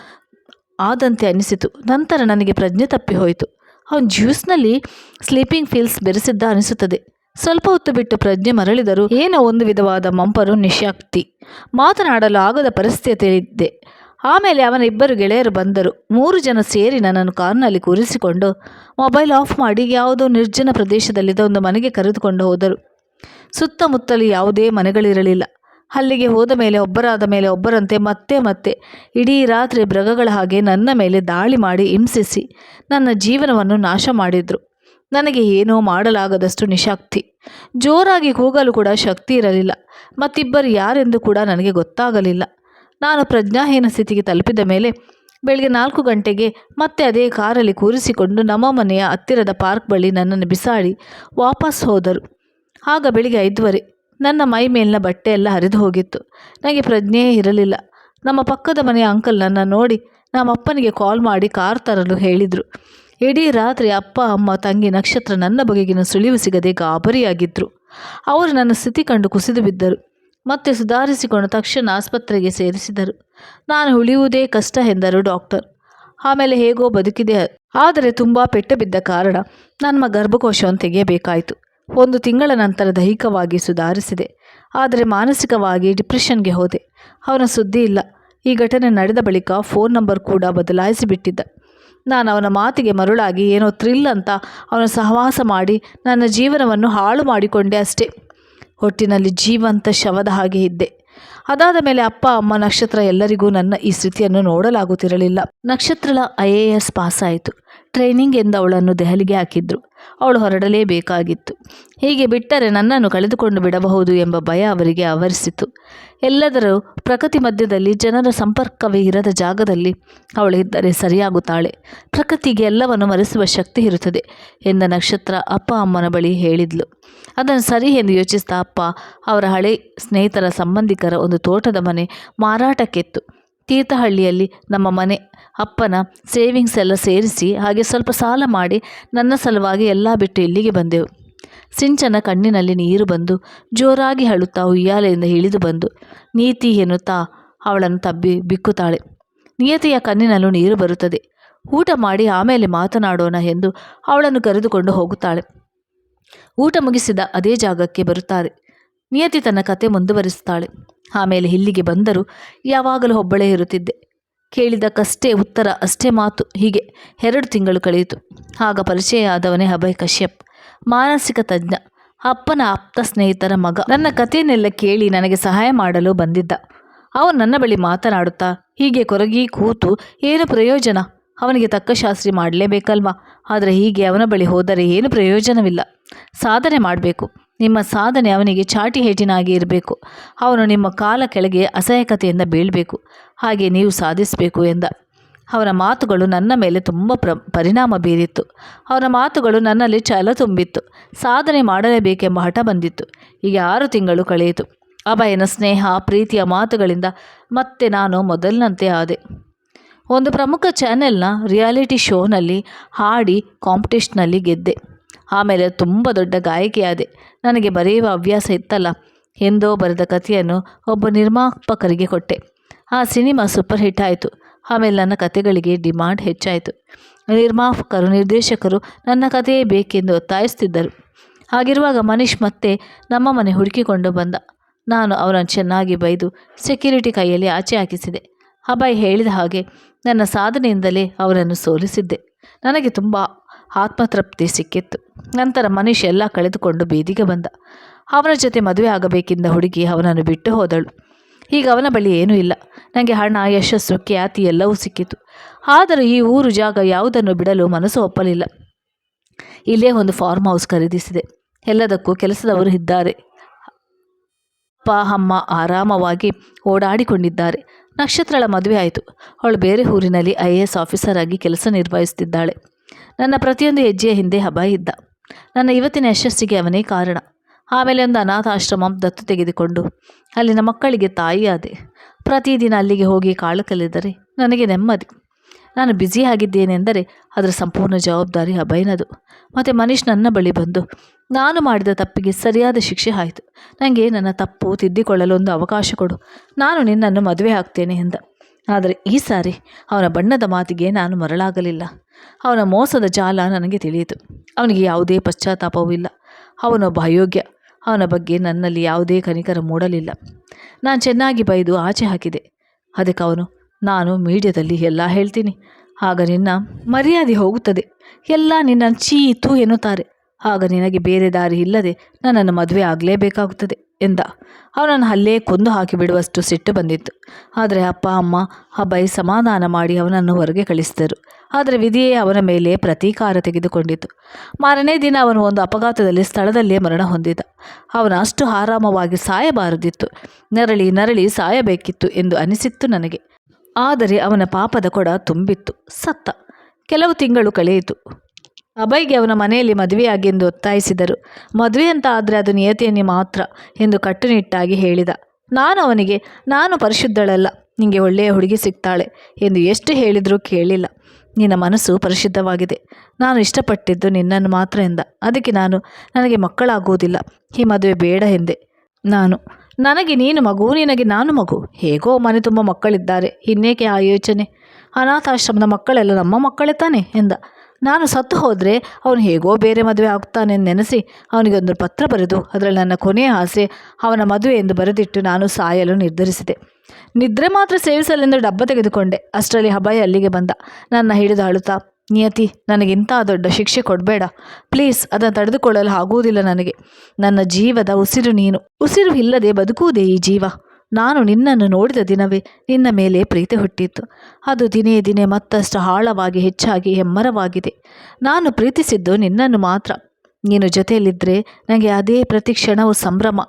ಆದಂತೆ ಅನಿಸಿತು. ನಂತರ ನನಗೆ ಪ್ರಜ್ಞೆ ತಪ್ಪಿ ಹೋಯಿತು. ಅವನು ಜ್ಯೂಸ್ನಲ್ಲಿ ಸ್ಲೀಪಿಂಗ್ ಫೀಲ್ಸ್ ಬೆರೆಸಿದ್ದ ಅನಿಸುತ್ತದೆ. ಸ್ವಲ್ಪ ಹೊತ್ತು ಬಿಟ್ಟು ಪ್ರಜ್ಞೆ ಮರಳಿದರೂ ಏನೋ ಒಂದು ವಿಧವಾದ ಮಂಪರು ನಿಶಾಕ್ತಿ ಮಾತನಾಡಲು ಆಗದ ಪರಿಸ್ಥಿತಿಯಲ್ಲಿದ್ದೆ. ಆಮೇಲೆ ಅವನ ಇಬ್ಬರು ಗೆಳೆಯರು ಬಂದರು. ಮೂರು ಜನ ಸೇರಿ ನನ್ನನ್ನು ಕಾರ್ನಲ್ಲಿ ಕೂರಿಸಿಕೊಂಡು ಮೊಬೈಲ್ ಆಫ್ ಮಾಡಿ ಯಾವುದೋ ನಿರ್ಜನ ಪ್ರದೇಶದಲ್ಲಿದ್ದ ಒಂದು ಮನೆಗೆ ಕರೆದುಕೊಂಡು ಹೋದರು. ಸುತ್ತಮುತ್ತಲು ಯಾವುದೇ ಮನೆಗಳಿರಲಿಲ್ಲ. ಅಲ್ಲಿಗೆ ಹೋದ ಮೇಲೆ ಒಬ್ಬರಾದ ಮೇಲೆ ಒಬ್ಬರಂತೆ ಮತ್ತೆ ಮತ್ತೆ ಇಡೀ ರಾತ್ರಿ ಮೃಗಗಳ ಹಾಗೆ ನನ್ನ ಮೇಲೆ ದಾಳಿ ಮಾಡಿ ಹಿಂಸಿಸಿ ನನ್ನ ಜೀವನವನ್ನು ನಾಶ ಮಾಡಿದರು. ನನಗೆ ಏನೋ ಮಾಡಲಾಗದಷ್ಟು ನಿಶಕ್ತಿ. ಜೋರಾಗಿ ಕೂಗಲು ಕೂಡ ಶಕ್ತಿ ಇರಲಿಲ್ಲ. ಮತ್ತಿಬ್ಬರು ಯಾರೆಂದು ಕೂಡ ನನಗೆ ಗೊತ್ತಾಗಲಿಲ್ಲ. ನಾನು ಪ್ರಜ್ಞಾಹೀನ ಸ್ಥಿತಿಗೆ ತಲುಪಿದ ಮೇಲೆ ಬೆಳಗ್ಗೆ ನಾಲ್ಕು ಗಂಟೆಗೆ ಮತ್ತೆ ಅದೇ ಕಾರಲ್ಲಿ ಕೂರಿಸಿಕೊಂಡು ನಮ್ಮ ಮನೆಯ ಹತ್ತಿರದ ಪಾರ್ಕ್ ಬಳಿ ನನ್ನನ್ನು ಬಿಸಾಡಿ ವಾಪಸ್ ಹೋದರು. ಆಗ ಬೆಳಿಗ್ಗೆ ಐದುವರೆ ನನ್ನ ಮೈ ಮೇಲಿನ ಬಟ್ಟೆ ಎಲ್ಲ ಹರಿದು ಹೋಗಿತ್ತು. ನನಗೆ ಪ್ರಜ್ಞೆಯೇ ಇರಲಿಲ್ಲ. ನಮ್ಮ ಪಕ್ಕದ ಮನೆಯ ಅಂಕಲ್ ನನ್ನ ನೋಡಿ ನಮ್ಮ ಅಪ್ಪನಿಗೆ ಕಾಲ್ ಮಾಡಿ ಕಾರ್ ತರಲು ಹೇಳಿದರು. ಇಡೀ ರಾತ್ರಿ ಅಪ್ಪ, ಅಮ್ಮ, ತಂಗಿ, ನಕ್ಷತ್ರ ನನ್ನ ಬಗೆಗಿನ ಸುಳಿವು ಸಿಗದೆ ಗಾಬರಿಯಾಗಿದ್ದರು ಅವರು ನನ್ನ ಸ್ಥಿತಿ ಕಂಡು ಕುಸಿದು ಬಿದ್ದರು. ಮತ್ತೆ ಸುಧಾರಿಸಿಕೊಂಡು ತಕ್ಷಣ ಆಸ್ಪತ್ರೆಗೆ ಸೇರಿಸಿದರು. ನಾನು ಉಳಿಯುವುದೇ ಕಷ್ಟ ಎಂದರು ಡಾಕ್ಟರ್. ಆಮೇಲೆ ಹೇಗೋ ಬದುಕಿದೆ. ಆದರೆ ತುಂಬ ಪೆಟ್ಟು ಬಿದ್ದ ಕಾರಣ ನನ್ನ ಗರ್ಭಕೋಶವನ್ನು ತೆಗೆಯಬೇಕಾಯಿತು. ಒಂದು ತಿಂಗಳ ನಂತರ ದೈಹಿಕವಾಗಿ ಸುಧಾರಿಸಿದೆ. ಆದರೆ ಮಾನಸಿಕವಾಗಿ ಡಿಪ್ರೆಷನ್ಗೆ ಹೋದೆ. ಅವನ ಸುದ್ದಿ ಇಲ್ಲ. ಈ ಘಟನೆ ನಡೆದ ಬಳಿಕ ಫೋನ್ ನಂಬರ್ ಕೂಡ ಬದಲಾಯಿಸಿಬಿಟ್ಟಿದ್ದ ನಾನು ಅವನ ಮಾತಿಗೆ ಮರುಳಾಗಿ, ಏನೋ ಥ್ರಿಲ್ ಅಂತ ಅವನ ಸಹವಾಸ ಮಾಡಿ ನನ್ನ ಜೀವನವನ್ನು ಹಾಳು ಮಾಡಿಕೊಂಡೆ ಅಷ್ಟೇ. ಒಟ್ಟಿನಲ್ಲಿ ಜೀವಂತ ಶವದ ಹಾಗೆ ಇದ್ದೆ. ಅದಾದ ಮೇಲೆ ಅಪ್ಪ, ಅಮ್ಮ, ನಕ್ಷತ್ರ ಎಲ್ಲರಿಗೂ ನನ್ನ ಈ ಸ್ಥಿತಿಯನ್ನು ನೋಡಲಾಗುತ್ತಿರಲಿಲ್ಲ. ನಕ್ಷತ್ರಳ ಐ ಎ ಎಸ್ ಪಾಸ್ ಆಯಿತು ಟ್ರೈನಿಂಗ್ ಎಂದು ಅವಳನ್ನು ದೆಹಲಿಗೆ ಹಾಕಿದ್ರು. ಅವಳು ಹೊರಡಲೇಬೇಕಾಗಿತ್ತು. ಹೀಗೆ ಬಿಟ್ಟರೆ ನನ್ನನ್ನು ಕಳೆದುಕೊಂಡು ಬಿಡಬಹುದು ಎಂಬ ಭಯ ಅವರಿಗೆ ಆವರಿಸಿತು. ಎಲ್ಲದರೂ ಪ್ರಕೃತಿ ಮಧ್ಯದಲ್ಲಿ ಜನರ ಸಂಪರ್ಕವೇ ಇರದ ಜಾಗದಲ್ಲಿ ಅವಳು ಇದ್ದರೆ ಸರಿಯಾಗುತ್ತಾಳೆ. ಪ್ರಕೃತಿಗೆ ಎಲ್ಲವನ್ನು ಮರೆಸುವ ಶಕ್ತಿ ಇರುತ್ತದೆ ಎಂದ ನಕ್ಷತ್ರ ಅಪ್ಪ ಅಮ್ಮನ ಬಳಿ ಹೇಳಿದ್ಲು. ಅದನ್ನು ಸರಿ ಎಂದು ಯೋಚಿಸಿದ ಅಪ್ಪ, ಅವರ ಹಳೆ ಸ್ನೇಹಿತರ ಸಂಬಂಧಿಕರ ಒಂದು ತೋಟದ ಮನೆ ಮಾರಾಟಕ್ಕೆತ್ತು. ತೀರ್ಥಹಳ್ಳಿಯಲ್ಲಿ ನಮ್ಮ ಮನೆ ಅಪ್ಪನ ಸೇವಿಂಗ್ಸ್ ಎಲ್ಲ ಸೇರಿಸಿ ಹಾಗೆ ಸ್ವಲ್ಪ ಸಾಲ ಮಾಡಿ ನನ್ನ ಸಲುವಾಗಿ ಎಲ್ಲ ಬಿಟ್ಟು ಇಲ್ಲಿಗೆ ಬಂದೆವು. ಸಿಂಚನ ಕಣ್ಣಿನಲ್ಲಿ ನೀರು ಬಂದು ಜೋರಾಗಿ ಹಳುತ್ತಾ ಉಯ್ಯಾಲೆಯಿಂದ ಇಳಿದು ಬಂದು, ನೀತಿ ಎನ್ನುತ್ತಾ? ಅವಳನ್ನು ತಬ್ಬಿ ಬಿಕ್ಕುತ್ತಾಳೆ. ನಿಯತಿಯ ಕಣ್ಣಿನಲ್ಲೂ ನೀರು ಬರುತ್ತದೆ. ಊಟ ಮಾಡಿ ಆಮೇಲೆ ಮಾತನಾಡೋಣ ಎಂದು ಅವಳನ್ನು ಕರೆದುಕೊಂಡು ಹೋಗುತ್ತಾಳೆ. ಊಟ ಮುಗಿಸಿದ ಅದೇ ಜಾಗಕ್ಕೆ ಬರುತ್ತಾರೆ. ನಿಯತಿ ತನ್ನ ಕತೆ ಮುಂದುವರಿಸುತ್ತಾಳೆ. ಆಮೇಲೆ ಇಲ್ಲಿಗೆ ಬಂದರೂ ಯಾವಾಗಲೂ ಒಬ್ಬಳೇ ಇರುತ್ತಿದ್ದೆ. ಕೇಳಿದಕ್ಕಷ್ಟೇ ಉತ್ತರ, ಅಷ್ಟೇ ಮಾತು. ಹೀಗೆ ಎರಡು ತಿಂಗಳು ಕಳೆಯಿತು. ಆಗ ಪರಿಚಯ ಆದವನೇ ಅಭಯ್ ಕಶ್ಯಪ್. ಮಾನಸಿಕ ತಜ್ಞ. ಅಪ್ಪನ ಆಪ್ತ ಸ್ನೇಹಿತರ ಮಗ. ನನ್ನ ಕಥೆಯನ್ನೆಲ್ಲ ಕೇಳಿ ನನಗೆ ಸಹಾಯ ಮಾಡಲು ಬಂದಿದ್ದ. ಅವನು ನನ್ನ ಬಳಿ ಮಾತನಾಡುತ್ತಾ, ಹೀಗೆ ಕೊರಗಿ ಕೂತು, ಏನು ಪ್ರಯೋಜನ? ಅವನಿಗೆ ತಕ್ಕ ಶಾಸ್ತ್ರಿ ಮಾಡಲೇಬೇಕಲ್ವಾ? ಆದರೆ ಹೀಗೆ ಅವನ ಬಳಿ ಹೋದರೆ ಏನು ಪ್ರಯೋಜನವಿಲ್ಲ. ಸಾಧನೆ ಮಾಡಬೇಕು. ನಿಮ್ಮ ಸಾಧನೆ ಅವನಿಗೆ ಚಾಟಿ ಹೇಟಿನಾಗಿ ಇರಬೇಕು. ಅವನು ನಿಮ್ಮ ಕಾಲ ಕೆಳಗೆ ಅಸಹಾಯಕತೆಯಿಂದ ಬೀಳಬೇಕು. ಹಾಗೆ ನೀವು ಸಾಧಿಸಬೇಕು ಎಂದ. ಅವರ ಮಾತುಗಳು ನನ್ನ ಮೇಲೆ ತುಂಬ ಪ್ರ, ಪರಿಣಾಮ ಬೀರಿತ್ತು. ಅವರ ಮಾತುಗಳು ನನ್ನಲ್ಲಿ ಛಲ ತುಂಬಿತ್ತು. ಸಾಧನೆ ಮಾಡಲೇಬೇಕೆಂಬ ಹಠ ಬಂದಿತ್ತು. ಈಗ ಆರು ತಿಂಗಳು ಕಳೆಯಿತು. ಅಭಯನ ಸ್ನೇಹ, ಪ್ರೀತಿಯ ಮಾತುಗಳಿಂದ ಮತ್ತೆ ನಾನು ಮೊದಲಿನಂತೆ ಆದೆ. ಒಂದು ಪ್ರಮುಖ ಚಾನೆಲ್ನ ರಿಯಾಲಿಟಿ ಶೋನಲ್ಲಿ ಹಾಡಿ ಕಾಂಪಿಟೇಷನಲ್ಲಿ ಗೆದ್ದೆ. ಆಮೇಲೆ ತುಂಬ ದೊಡ್ಡ ಗಾಯಕಿಯಾದೆ. ನನಗೆ ಬರೆಯುವ ಹವ್ಯಾಸ ಇತ್ತಲ್ಲ, ಎಂದೋ ಬರೆದ ಕಥೆಯನ್ನು ಒಬ್ಬ ನಿರ್ಮಾಪಕರಿಗೆ ಕೊಟ್ಟೆ. ಆ ಸಿನಿಮಾ ಸೂಪರ್ ಹಿಟ್ ಆಯಿತು. ಆಮೇಲೆ ನನ್ನ ಕತೆಗಳಿಗೆ ಡಿಮಾಂಡ್ ಹೆಚ್ಚಾಯಿತು. ನಿರ್ಮಾಪಕರು ನಿರ್ದೇಶಕರು ನನ್ನ ಕಥೆಯೇ ಬೇಕೆಂದು ಒತ್ತಾಯಿಸ್ತಿದ್ದರು. ಹಾಗಿರುವಾಗ ಮನೀಶ್ ಮತ್ತೆ ನಮ್ಮ ಮನೆ ಹುಡುಕಿಕೊಂಡು ಬಂದ. ನಾನು ಅವರನ್ನು ಚೆನ್ನಾಗಿ ಬೈದು ಸೆಕ್ಯೂರಿಟಿ ಕೈಯಲ್ಲಿ ಆಚೆ ಹಾಕಿಸಿದೆ. ಅಭಯ್ ಹೇಳಿದ ಹಾಗೆ ನನ್ನ ಸಾಧನೆಯಿಂದಲೇ ಅವರನ್ನು ಸೋಲಿಸಿದ್ದೆ. ನನಗೆ ತುಂಬ ಆತ್ಮತೃಪ್ತಿ ಸಿಕ್ಕಿತ್ತು. ನಂತರ ಮನೀಶ್ ಎಲ್ಲ ಕಳೆದುಕೊಂಡು ಬೀದಿಗೆ ಬಂದ. ಅವನ ಜೊತೆ ಮದುವೆ ಆಗಬೇಕೆಂದ ಹುಡುಗಿ ಅವನನ್ನು ಬಿಟ್ಟು ಹೋದಳು. ಈಗ ಅವನ ಬಳಿ ಏನೂ ಇಲ್ಲ. ನನಗೆ ಹಣ, ಯಶಸ್ಸು, ಖ್ಯಾತಿ ಎಲ್ಲವೂ ಸಿಕ್ಕಿತು. ಆದರೂ ಈ ಊರು ಜಾಗ ಯಾವುದನ್ನು ಬಿಡಲು ಮನಸ್ಸು ಒಪ್ಪಲಿಲ್ಲ. ಇಲ್ಲೇ ಒಂದು ಫಾರ್ಮ್ ಹೌಸ್ ಖರೀದಿಸಿದೆ. ಎಲ್ಲದಕ್ಕೂ ಕೆಲಸದವರು ಇದ್ದಾರೆ. ಅಪ್ಪ, ಅಮ್ಮ ಆರಾಮವಾಗಿ ಓಡಾಡಿಕೊಂಡಿದ್ದಾರೆ. ನಕ್ಷತ್ರಳ ಮದುವೆ ಆಯಿತು. ಅವಳು ಬೇರೆ ಊರಿನಲ್ಲಿ ಐ ಎ ಎಸ್ ಆಫೀಸರ್ ಆಗಿ ಕೆಲಸ ನಿರ್ವಹಿಸುತ್ತಿದ್ದಾಳೆ ನನ್ನ ಪ್ರತಿಯೊಂದು ಹೆಜ್ಜೆಯ ಹಿಂದೆ ಹಬ್ಬ ಇದ್ದ. ನನ್ನ ಇವತ್ತಿನ ಯಶಸ್ಸಿಗೆ ಅವನೇ ಕಾರಣ. ಆಮೇಲೆ ಒಂದು ಅನಾಥಾಶ್ರಮ ದತ್ತು ತೆಗೆದುಕೊಂಡು, ಅಲ್ಲಿನ ಮಕ್ಕಳಿಗೆ ತಾಯಿಯಾದೆ, ಪ್ರತಿದಿನ ಅಲ್ಲಿಗೆ ಹೋಗಿ ಕಾಳು ಕಲಿದರೆ ನನಗೆ ನೆಮ್ಮದಿ. ನಾನು ಬ್ಯುಸಿ ಆಗಿದ್ದೇನೆಂದರೆ ಅದರ ಸಂಪೂರ್ಣ ಜವಾಬ್ದಾರಿ ಅಭಯನದು. ಮತ್ತು ಮನೀಶ್ ನನ್ನ ಬಳಿ ಬಂದು, ನಾನು ಮಾಡಿದ ತಪ್ಪಿಗೆ ಸರಿಯಾದ ಶಿಕ್ಷೆ ಆಯಿತು. ನನಗೆ ನನ್ನ ತಪ್ಪು ತಿದ್ದಿಕೊಳ್ಳಲು ಒಂದು ಅವಕಾಶ ಕೊಡು. ನಾನು ನಿನ್ನನ್ನು ಮದುವೆ ಹಾಕ್ತೇನೆ ಎಂದ. ಆದರೆ ಈ ಸಾರಿ ಅವನ ಬಣ್ಣದ ಮಾತಿಗೆ ನಾನು ಮರಳಾಗಲಿಲ್ಲ. ಅವನ ಮೋಸದ ಜಾಲ ನನಗೆ ತಿಳಿಯಿತು. ಅವನಿಗೆ ಯಾವುದೇ ಪಶ್ಚಾತ್ತಾಪವೂ ಇಲ್ಲ. ಅವನೊಬ್ಬ ಅಯೋಗ್ಯ. ಅವನ ಬಗ್ಗೆ ನನ್ನಲ್ಲಿ ಯಾವುದೇ ಕನಿಕರ ಮೂಡಲಿಲ್ಲ. ನಾನು ಚೆನ್ನಾಗಿ ಬೈದು ಆಚೆ ಹಾಕಿದೆ. ಅದಕ್ಕೆ ಅವನು, ನಾನು ಮೀಡಿಯಾದಲ್ಲಿ ಎಲ್ಲ ಹೇಳ್ತೀನಿ. ಆಗ ನಿನ್ನ ಮರ್ಯಾದೆ ಹೋಗುತ್ತದೆ. ಎಲ್ಲ ನಿನ್ನ ಚೀತು ಎನ್ನುತ್ತಾರೆ. ಆಗ ನಿನಗೆ ಬೇರೆ ದಾರಿ ಇಲ್ಲದೆ ನನ್ನನ್ನು ಮದುವೆ ಆಗಲೇಬೇಕಾಗುತ್ತದೆ ಎಂದ. ಅವನನ್ನು ಅಲ್ಲೇ ಕೊಂದು ಹಾಕಿಬಿಡುವಷ್ಟು ಸಿಟ್ಟು ಬಂದಿತ್ತು. ಆದರೆ ಅಪ್ಪ, ಅಮ್ಮ ಅಬ್ಬೈ ಸಮಾಧಾನ ಮಾಡಿ ಅವನನ್ನು ಹೊರಗೆ ಕಳಿಸಿದರು. ಆದರೆ ವಿಧಿಯೇ ಅವನ ಮೇಲೆ ಪ್ರತೀಕಾರ ತೆಗೆದುಕೊಂಡಿತು. ಮಾರನೇ ದಿನ ಅವನು ಒಂದು ಅಪಘಾತದಲ್ಲಿ ಸ್ಥಳದಲ್ಲೇ ಮರಣ ಹೊಂದಿದ. ಅವನು ಅಷ್ಟು ಆರಾಮವಾಗಿ ಸಾಯಬಾರದಿತ್ತು. ನರಳಿ ನರಳಿ ಸಾಯಬೇಕಿತ್ತು ಎಂದು ಅನಿಸಿತ್ತು ನನಗೆ. ಆದರೆ ಅವನ ಪಾಪದ ಕೊಡ ತುಂಬಿತ್ತು. ಸತ್ತ. ಕೆಲವು ತಿಂಗಳು ಕಳೆಯಿತು. ಅಭಯ್ಗೆ ಅವನ ಮನೆಯಲ್ಲಿ ಮದುವೆಯಾಗಿ ಎಂದು ಒತ್ತಾಯಿಸಿದರು. ಮದುವೆ ಅಂತ ಆದರೆ ಅದು ನಿಯತಿಯನ್ನೇ ಮಾತ್ರ ಎಂದು ಕಟ್ಟುನಿಟ್ಟಾಗಿ ಹೇಳಿದ. ನಾನು ಅವನಿಗೆ, ನಾನು ಪರಿಶುದ್ಧಳಲ್ಲ ನಿಮಗೆ ಒಳ್ಳೆಯ ಹುಡುಗಿ ಸಿಗ್ತಾಳೆ ಎಂದು ಎಷ್ಟು ಹೇಳಿದರೂ ಕೇಳಿಲ್ಲ. ನಿನ್ನ ಮನಸ್ಸು ಪರಿಶುದ್ಧವಾಗಿದೆ. ನಾನು ಇಷ್ಟಪಟ್ಟಿದ್ದು ನಿನ್ನನ್ನು ಮಾತ್ರ ಎಂದ. ಅದಕ್ಕೆ ನಾನು ನನಗೆ ಮಕ್ಕಳಾಗುವುದಿಲ್ಲ. ಈ ಮದುವೆ ಬೇಡ ಎಂದೆ. ನಾನು, ನನಗೆ ನೀನು ಮಗು, ನಿನಗೆ ನಾನು ಮಗು. ಹೇಗೋ ಮನೆ ತುಂಬ ಮಕ್ಕಳಿದ್ದಾರೆ. ಇನ್ನೇಕೆ ಆ ಯೋಚನೆ? ಅನಾಥಾಶ್ರಮದ ಮಕ್ಕಳೆಲ್ಲ ನಮ್ಮ ಮಕ್ಕಳೇ ತಾನೆ ಎಂದ. ನಾನು ಸತ್ತು ಹೋದರೆ ಅವನು ಹೇಗೋ ಬೇರೆ ಮದುವೆ ಆಗ್ತಾನೆ ನೆನೆಸಿ ಅವನಿಗೊಂದು ಪತ್ರ ಬರೆದು ಅದರಲ್ಲಿ ನನ್ನ ಕೊನೆಯ ಆಸೆ ಅವನ ಮದುವೆ ಎಂದು ಬರೆದಿಟ್ಟು ನಾನು ಸಾಯಲು ನಿರ್ಧರಿಸಿದೆ. ನಿದ್ರೆ ಮಾತ್ರ ಸೇವಿಸಲೆಂದು ಡಬ್ಬ ತೆಗೆದುಕೊಂಡೆ. ಅಷ್ಟರಲ್ಲಿ ಅಭಯ ಅಲ್ಲಿಗೆ ಬಂದ. ನನ್ನ ಹಿಡಿದು ಅಳುತ್ತಾ, ನಿಯತಿ ನನಗಿಂಥ ದೊಡ್ಡ ಶಿಕ್ಷೆ ಕೊಡಬೇಡ. ಪ್ಲೀಸ್, ಅದನ್ನು ತಡೆದುಕೊಳ್ಳಲು ಆಗುವುದಿಲ್ಲ ನನಗೆ. ನನ್ನ ಜೀವದ ಉಸಿರು ನೀನು. ಉಸಿರು ಇಲ್ಲದೆ ಬದುಕುವುದೇ ಈ ಜೀವ. ನಾನು ನಿನ್ನನ್ನು ನೋಡಿದ ದಿನವೇ ನಿನ್ನ ಮೇಲೆ ಪ್ರೀತಿ ಹುಟ್ಟಿತ್ತು ಅದು ದಿನೇ ದಿನೇ ಮತ್ತಷ್ಟು ಆಳವಾಗಿ ಹೆಚ್ಚಾಗಿ ಹೆಮ್ಮರವಾಗಿದೆ. ನಾನು ಪ್ರೀತಿಸಿದ್ದು ನಿನ್ನನ್ನು ಮಾತ್ರ. ನೀನು ಜೊತೆಯಲ್ಲಿದ್ದರೆ ನನಗೆ ಅದೇ ಪ್ರತಿ ಕ್ಷಣವು ಸಂಭ್ರಮ.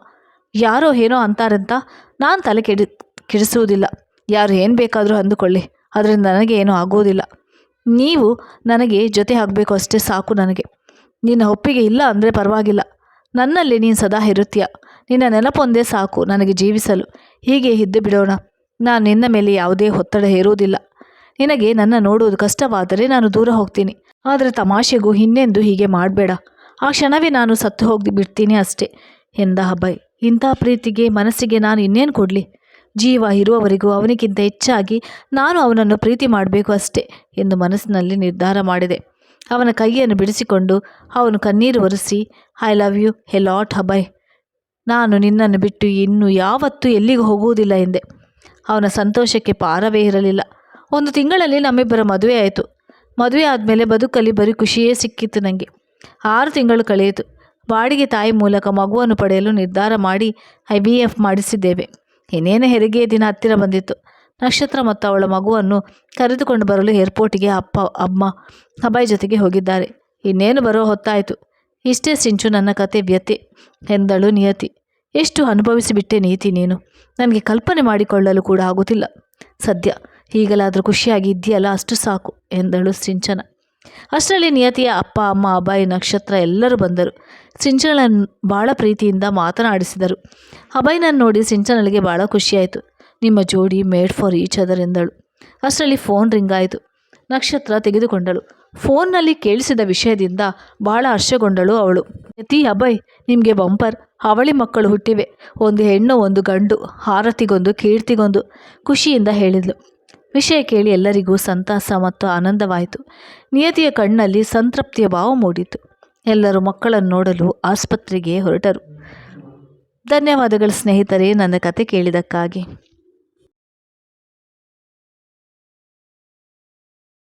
ಯಾರೋ ಏನೋ ಅಂತಾರಂತ ನಾನು ತಲೆ ಕೆಡಿ, ಕೆಡಿಸುವುದಿಲ್ಲ. ಯಾರು ಏನು ಬೇಕಾದರೂ ಅಂದುಕೊಳ್ಳಿ. ಅದರಿಂದ ನನಗೆ ಏನೂ ಆಗೋದಿಲ್ಲ ನೀವು ನನಗೆ ಜೊತೆ ಆಗಬೇಕು ಅಷ್ಟೇ ಸಾಕು ನನಗೆ. ನಿನ್ನ ಒಪ್ಪಿಗೆ ಇಲ್ಲ ಅಂದರೆ ಪರವಾಗಿಲ್ಲ. ನನ್ನಲ್ಲಿ ನೀನು ಸದಾ ಇರುತ್ತೀಯ. ನಿನ್ನ ನೆನಪೊಂದೇ ಸಾಕು ನನಗೆ ಜೀವಿಸಲು. ಹೀಗೆ ಇದ್ದು ಬಿಡೋಣ. ನಾನು ನಿನ್ನ ಮೇಲೆ ಯಾವುದೇ ಒತ್ತಡ ಹೇರುವುದಿಲ್ಲ. ನಿನಗೆ ನನ್ನ ನೋಡುವುದು ಕಷ್ಟವಾದರೆ ನಾನು ದೂರ ಹೋಗ್ತೀನಿ. ಆದರೆ ತಮಾಷೆಗೂ ಹಿನ್ನೆಂದು ಹೀಗೆ ಮಾಡಬೇಡ. ಆ ಕ್ಷಣವೇ ನಾನು ಸತ್ತು ಹೋಗಿ ಬಿಡ್ತೀನಿ ಅಷ್ಟೇ, ಎಂದ ಅಭಯ್. ಇಂಥ ಪ್ರೀತಿಗೆ ಮನಸ್ಸಿಗೆ ನಾನು ಇನ್ನೇನು ಕೊಡಲಿ? ಜೀವ ಇರುವವರೆಗೂ ಅವನಿಗಿಂತ ಹೆಚ್ಚಾಗಿ ನಾನು ಅವನನ್ನು ಪ್ರೀತಿ ಮಾಡಬೇಕು ಅಷ್ಟೇ, ಎಂದು ಮನಸ್ಸಿನಲ್ಲಿ ನಿರ್ಧಾರ ಮಾಡಿದೆ. ಅವನ ಕೈಯನ್ನು ಬಿಡಿಸಿಕೊಂಡು ಅವನು ಕಣ್ಣೀರು ಒರೆಸಿ I love you a lot ಹಬೈ ನಾನು ನಿನ್ನನ್ನು ಬಿಟ್ಟು ಇನ್ನು ಯಾವತ್ತೂ ಎಲ್ಲಿಗೂ ಹೋಗುವುದಿಲ್ಲ, ಎಂದೆ. ಅವನ ಸಂತೋಷಕ್ಕೆ ಪಾರವೇ ಇರಲಿಲ್ಲ. ಒಂದು ತಿಂಗಳಲ್ಲಿ ನಮ್ಮಿಬ್ಬರ ಮದುವೆ ಆಯಿತು. ಮದುವೆ ಆದಮೇಲೆ ಬದುಕಲ್ಲಿ ಬರೀ ಖುಷಿಯೇ ಸಿಕ್ಕಿತ್ತು ನನಗೆ ಆರು ತಿಂಗಳು ಕಳೆಯಿತು. ಬಾಡಿಗೆ ತಾಯಿ ಮೂಲಕ ಮಗುವನ್ನು ಪಡೆಯಲು ನಿರ್ಧಾರ ಮಾಡಿ ಐ ಬಿ ಎಫ್ ಮಾಡಿಸಿದ್ದೇವೆ. ಇನ್ನೇನು ಹೆರಿಗೆಯ ದಿನ ಹತ್ತಿರ ಬಂದಿತ್ತು. ನಕ್ಷತ್ರ ಮತ್ತು ಅವಳ ಮಗುವನ್ನು ಕರೆದುಕೊಂಡು ಬರಲು ಏರ್ಪೋರ್ಟಿಗೆ ಅಪ್ಪ, ಅಮ್ಮ, ಅಭಯ್ ಜೊತೆಗೆ ಹೋಗಿದ್ದಾರೆ. ಇನ್ನೇನು ಬರೋ ಹೊತ್ತಾಯಿತು. ಇಷ್ಟೇ ಸಿಂಚು ನನ್ನ ಕತೆ ವ್ಯತೆ ಎಂದಳು ನಿಯತಿ. ಎಷ್ಟು ಅನುಭವಿಸಿಬಿಟ್ಟೆ ನೀತಿ ನೀನು? ನನಗೆ ಕಲ್ಪನೆ ಮಾಡಿಕೊಳ್ಳಲು ಕೂಡ ಆಗುತ್ತಿಲ್ಲ. ಸದ್ಯ ಈಗಲಾದರೂ ಖುಷಿಯಾಗಿ ಇದೆಯಲ್ಲ ಅಷ್ಟು ಸಾಕು ಎಂದಳು ಸಿಂಚನ. ಅಷ್ಟರಲ್ಲಿ ನಿಯತಿಯ ಅಪ್ಪ, ಅಮ್ಮ ಅಬಾಯಿ ನಕ್ಷತ್ರ ಎಲ್ಲರೂ ಬಂದರು. ಸಿಂಚನಳನ್ನು ಭಾಳ ಪ್ರೀತಿಯಿಂದ ಮಾತನಾಡಿಸಿದರು. ಅಭಯ್ನನ್ನು ನೋಡಿ ಸಿಂಚನಳಿಗೆ ಭಾಳ ಖುಷಿಯಾಯಿತು. ನಿಮ್ಮ ಜೋಡಿ ಮೇಡ್ ಫಾರ್ ಈಚ್ ಅದರ್ ಎಂದಳು. ಅಷ್ಟರಲ್ಲಿ ಫೋನ್ ರಿಂಗ್ ಆಯಿತು. ನಕ್ಷತ್ರ ತೆಗೆದುಕೊಂಡಳು. ಫೋನ್ನಲ್ಲಿ ಕೇಳಿಸಿದ ವಿಷಯದಿಂದ ಬಹಳ ಹರ್ಷಗೊಂಡಳು ಅವಳು. ಯತಿ, ಅಭಯ್, ನಿಮಗೆ ಬಂಪರ್ ಅವಳಿ ಮಕ್ಕಳು ಹುಟ್ಟಿವೆ. ಒಂದು ಹೆಣ್ಣು, ಒಂದು ಗಂಡು, ಹಾರತಿಗೊಂದು, ಕೀರ್ತಿಗೊಂದು, ಖುಷಿಯಿಂದ ಹೇಳಿದ್ಲು. ವಿಷಯ ಕೇಳಿ ಎಲ್ಲರಿಗೂ ಸಂತಾಸ ಮತ್ತು ಆನಂದವಾಯಿತು. ನಿಯತಿಯ ಕಣ್ಣಲ್ಲಿ ಸಂತೃಪ್ತಿಯ ಭಾವ ಮೂಡಿತು. ಎಲ್ಲರೂ ಮಕ್ಕಳನ್ನು ನೋಡಲು ಆಸ್ಪತ್ರೆಗೆ ಹೊರಟರು. ಧನ್ಯವಾದಗಳು ಸ್ನೇಹಿತರೇ, ನನ್ನ ಕತೆ ಕೇಳಿದ್ದಕ್ಕಾಗಿ.